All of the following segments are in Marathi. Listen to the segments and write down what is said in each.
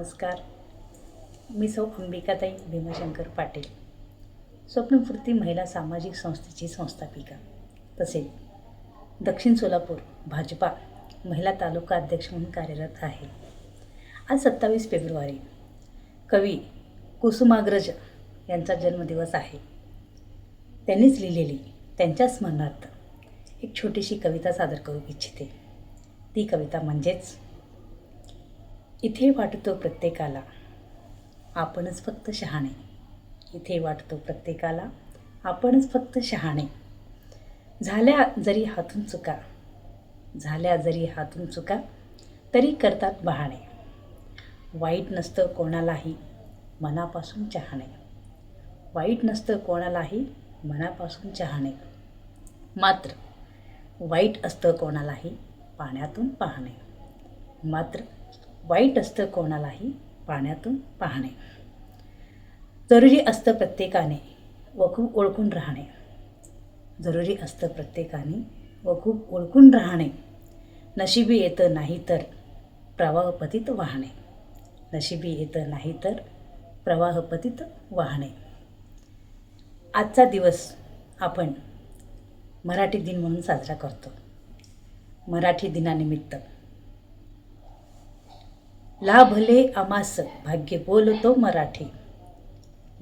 नमस्कार. मी सौ अंबिकाताई भीमाशंकर पाटील. स्वप्नपूर्ती महिला सामाजिक संस्थेची संस्थापिका. तसेच दक्षिण सोलापूर भाजपा महिला तालुका अध्यक्ष म्हणून कार्यरत आहे. आज सत्तावीस फेब्रुवारी. कवी कुसुमाग्रज यांचा जन्मदिवस आहे. त्यांनीच लिहिलेली त्यांच्या स्मरणार्थ एक छोटीशी कविता सादर करू इच्छिते. ती कविता म्हणजेच इथे वाटतो प्रत्येकाला. आपणच फक्त शहाणे. इथे वाटतो प्रत्येकाला आपणच फक्त शहाणे. झाल्या जरी हातून चुका झाल्या जरी हातून चुका तरी करतात बहाणे. वाईट नसतं कोणालाही मनापासून चहाणे. वाईट नसतं कोणालाही मनापासून चहाणे. मात्र वाईट असतं कोणालाही पाण्यातून पाहणे. मात्र वाईट असतं कोणालाही पाण्यातून पाहणे. जरुरी असतं प्रत्येकाने व खूप ओळखून राहणे. जरुरी असतं प्रत्येकाने व खूप ओळखून राहणे. नशिबी येतं नाही तर प्रवाहपतीत वाहणे. नशिबी येतं नाही तर प्रवाहपतीत वाहणे. आजचा दिवस आपण मराठी दिन म्हणून साजरा करतो. मराठी दिनानिमित्त लाभले आमास भाग्य बोलतो मराठी.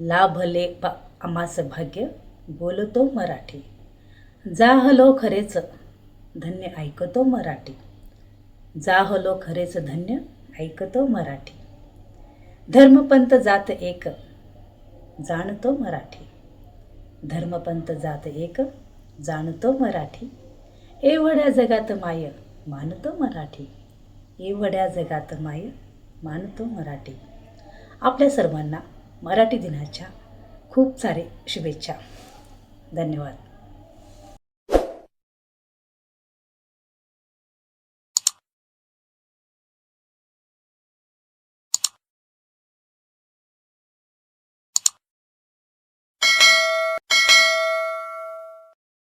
लाभले बा आमास भाग्य बोलतो मराठी. जाहलो खरेच धन्य ऐकतो मराठी. जाहलो खरेच धन्य ऐकतो मराठी. धर्मपंत जात एक जाणतो मराठी. धर्मपंत जात एक जाणतो मराठी. एवढ्या जगात माय मानतो मराठी. एवढ्या जगात माय मानतो मराठी. आपल्या सर्वांना मराठी दिनाच्या खूप सारे शुभेच्छा. धन्यवाद.